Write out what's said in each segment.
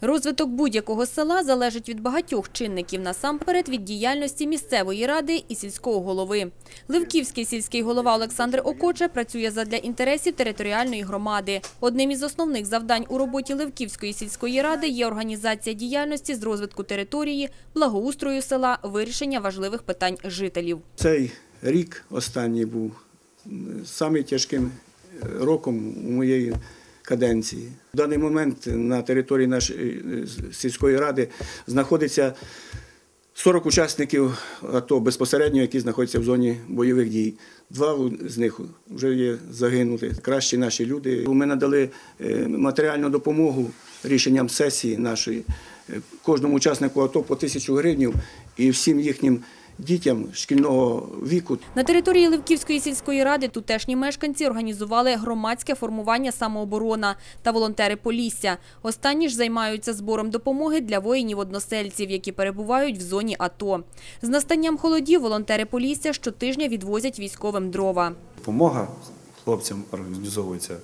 Розвиток будь-якого села залежить від багатьох чинників, насамперед від діяльності місцевої ради і сільського голови. Ливківський сільський голова Олександр Окоче працює задля інтересів територіальної громади. Одним із основних завдань у роботі Ливківської сільської ради є організація діяльності з розвитку території, благоустрою села, вирішення важливих питань жителів. Цей рік останній був самим тяжким е, роком у моєї каденції. В даний момент на території нашої е, сільської ради знаходиться 40 учасників АТО безпосередньо, які знаходяться в зоні бойових дій. Два з них вже є загинули. Кращі наші люди. Ми надали е, матеріальну допомогу рішенням сесії нашої е, кожному учаснику АТО по тисячу гривень і всім їхнім дітям шкільного віку На території Ливківської сільської ради тутешні мешканці організували громадське формування самооборона та волонтери Полісся. Останні ж займаються збором допомоги для воїнів-односельців, які перебувають в зоні АТО. З настанням холодів волонтери Полісся щотижня відвозять військовим дрова. Допомога хлопцям організовується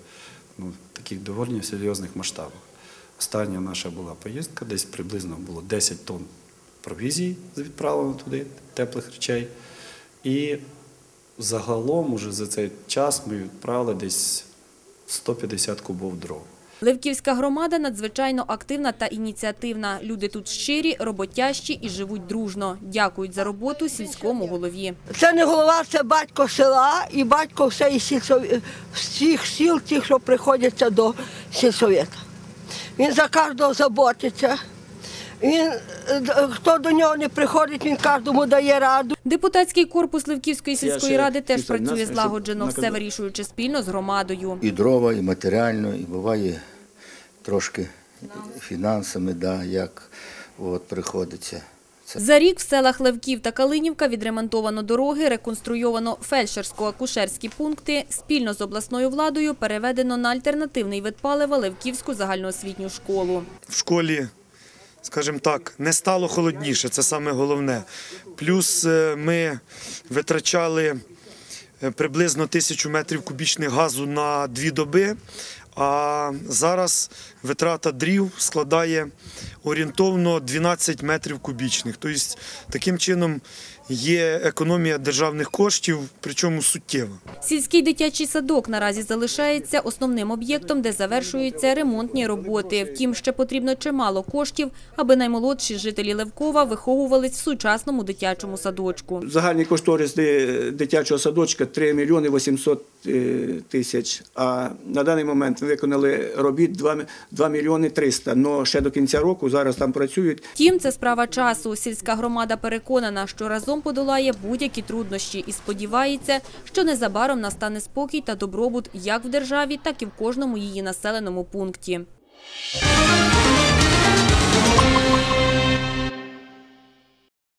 ну, в таких доволі серйозних масштабах. Остання наша була поїздка, десь приблизно було 10 тонн провізії відправлено туди, теплих речей. І загалом уже за цей час ми відправили десь 150 кубов дров. Ливківська громада надзвичайно активна та ініціативна. Люди тут щирі, роботящі і живуть дружно. Дякують за роботу сільському голові. Це не голова, це батько села і батько всієї сільсові- всіх сіл, тих, що приходяться до сільсовєта. Він за кожного заботиться. Він, е, хто до нього не приходить, він кожному дає раду. Депутатський корпус Ливківської Я сільської ради теж працює злагоджено, все вирішуючи спільно з громадою. і дрова, і матеріально, і буває трошки фінансами, да, як от, приходиться. За рік в селах Левків та Калинівка відремонтовано дороги, реконструйовано фельдшерсько-акушерські пункти. Спільно з обласною владою переведено на альтернативний вид палива Левківську загальноосвітню школу. в школі, скажімо так, не стало холодніше, це саме головне. Плюс е, ми витрачали е, приблизно тисячу метрів кубічних газу на дві доби, а зараз витрата дрів складає орієнтовно 12 метрів кубічних. Тобто таким чином є економія державних коштів, причому суттєва. Сільський дитячий садок наразі залишається основним об'єктом, де завершуються ремонтні роботи. Втім, ще потрібно чимало коштів, аби наймолодші жителі Левкова виховувались в сучасному дитячому садочку. Загальний кошторис дитячого садочка 3 мільйони 800 е, тисяч, а на даний момент виконали робіт 2, 2 мільйони 300. Но ще до кінця року зараз там працюють Втім, це справа часу. Сільська громада переконана, що разом подолає будь-які труднощі і сподівається, що незабаром настане спокій та добробут як в державі, так і в кожному її населеному пункті.